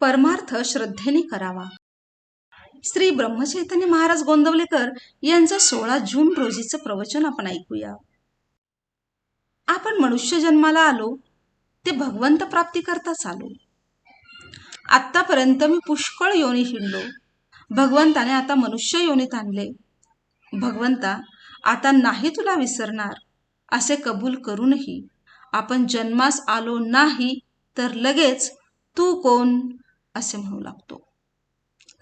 परमार्थ श्रद्धेने करावा. श्री ब्रह्मचैतन्य महाराज गोंदवलेकर यांचं सोळा जून रोजीचं प्रवचन आपण ऐकूया. आपण मनुष्य जन्माला आलो ते भगवंत प्राप्ती करताच आलो आत्तापर्यंत मी पुष्कळ योनी हिंडलो. भगवंताने आता मनुष्य योनीत आणले. भगवंता आता नाही तुला विसरणार. असे कबूल करूनही आपण जन्मास आलो नाही तर लगेच तू कोण? असे म्हणू लागतो.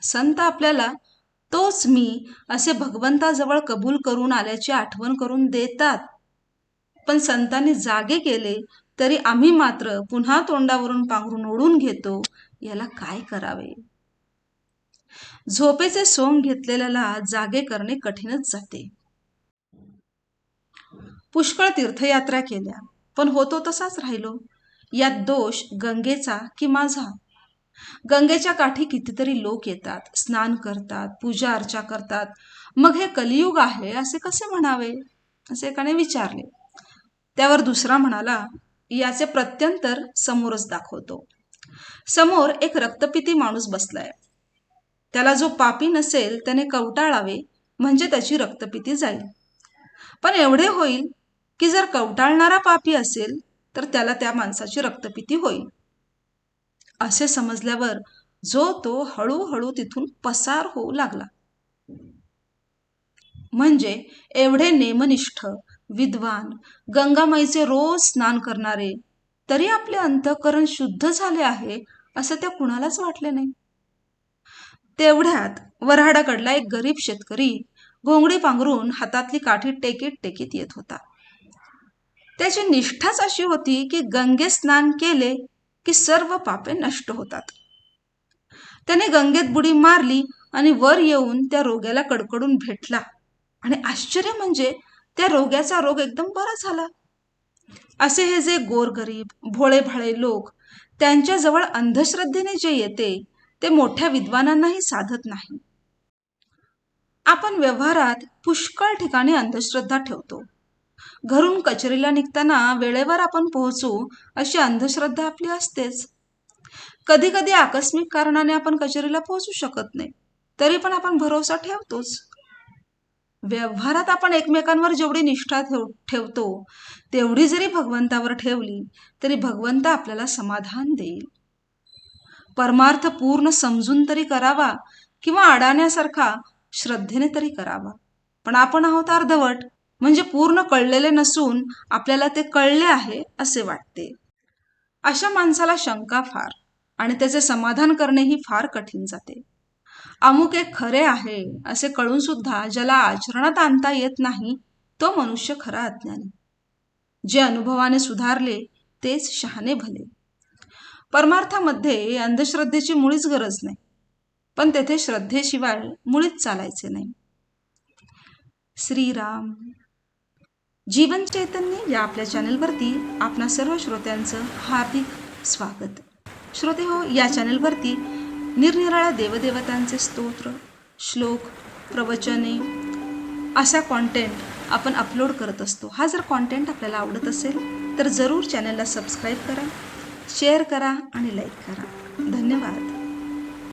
संत आपल्याला तोच मी असे भगवंताजवळ कबूल करून आल्याची आठवण करून देतात. पण संतांनी जागे केले तरी आम्ही मात्र पुन्हा तोंडावरून पांघरून ओढून घेतो याला काय करावे? झोपेचे सोंग घेतलेल्याला जागे करणे कठीणच जाते. पुष्कळ तीर्थयात्रा केल्या. पण होतो तसाच राहिलो. यात दोष गंगेचा की माझा? गंगेच्या काठी कितीतरी लोक येतात स्नान करतात पूजा अर्चा करतात. मग हे कलियुग आहे असे कसे म्हणावे? असे एकाने विचारले. त्यावर दुसरा म्हणाला याचे प्रत्यंतर समोरच दाखवतो. समोर एक रक्तपिती माणूस बसलाय. त्याला जो पापी नसेल त्याने कवटाळावे म्हणजे त्याची रक्तपिती जाईल. पण एवढे होईल? की जर कवटाळणारा पापी असेल तर त्याला त्या माणसाची रक्तपिती होईल. असे समजल्यावर जो तो हळूहळू तिथून पसार होऊ लागला. म्हणजे एवढे नेमनिष्ठ विद्वान गंगामाईचे रोज स्नान करणारे तरी आपले अंतःकरण शुद्ध झाले आहे असं त्या कुणालाच वाटले नाही. तेवढ्यात वऱ्हाडाकडला एक गरीब शेतकरी घोंगडी पांघरून हातातली काठी टेकीत टेकीत येत होता. त्याची निष्ठाच अशी होती की गंगे स्नान केले की सर्व पापे नष्ट होतात. त्याने गंगेत बुडी मारली आणि वर येऊन त्या रोग्याला कडकडून भेटला. आणि आश्चर्य म्हणजे त्या रोग्याचा रोग एकदम बरा झाला. असे हे जे गोरगरीब भोळे भाळे लोक त्यांच्याजवळ अंधश्रद्धेने जे येते ते मोठ्या विद्वानांनाही साधत नाही. आपण व्यवहारात पुष्कळ ठिकाणी अंधश्रद्धा ठेवतो. घरून कचेरीला निघताना वेळेवर आपण पोहोचू अशी अंधश्रद्धा आपली असतेच. कधी कधी आकस्मिक कारणाने आपण कचेरीला पोहोचू शकत नाही तरी पण आपण भरोसा ठेवतोच. व्यवहारात आपण एकमेकांवर जेवढी निष्ठा ठेव ठेवतो तेवढी जरी भगवंतावर ठेवली तरी भगवंत आपल्याला समाधान देईल. परमार्थ पूर्ण समजून तरी करावा किंवा अडाण्यासारखा श्रद्धेने तरी करावा. पण आपण आहोत अर्धवट म्हणजे पूर्ण कळलेले नसून आपल्याला ते कळले आहे असे वाटते. अशा माणसाला शंका फार आणि त्याचे समाधान करणेही फार कठीण जाते. अमुक एक खरे आहे असे कळून सुद्धा ज्याला आचरणात आणता येत नाही तो मनुष्य खरा अज्ञानी. जे अनुभवाने सुधारले तेच शहाणे भले. परमार्थामध्ये अंधश्रद्धेची मुळीच गरज नाही पण तेथे श्रद्धेशिवाय मुळीच चालायचे नाही. श्रीराम. जीवन चैतन्य या आपल्या चॅनलवरती आपणा सर्व श्रोत्यांचं हार्दिक स्वागत. श्रोते हो या चॅनलवरती निरनिराळ्या देवदेवतांचे स्तोत्र श्लोक प्रवचने असा कॉन्टेंट आपण अपलोड करत असतो. हा जर कॉन्टेंट आपल्याला आवडत असेल तर जरूर चॅनलला सबस्क्राईब करा शेअर करा आणि लाईक करा. धन्यवाद.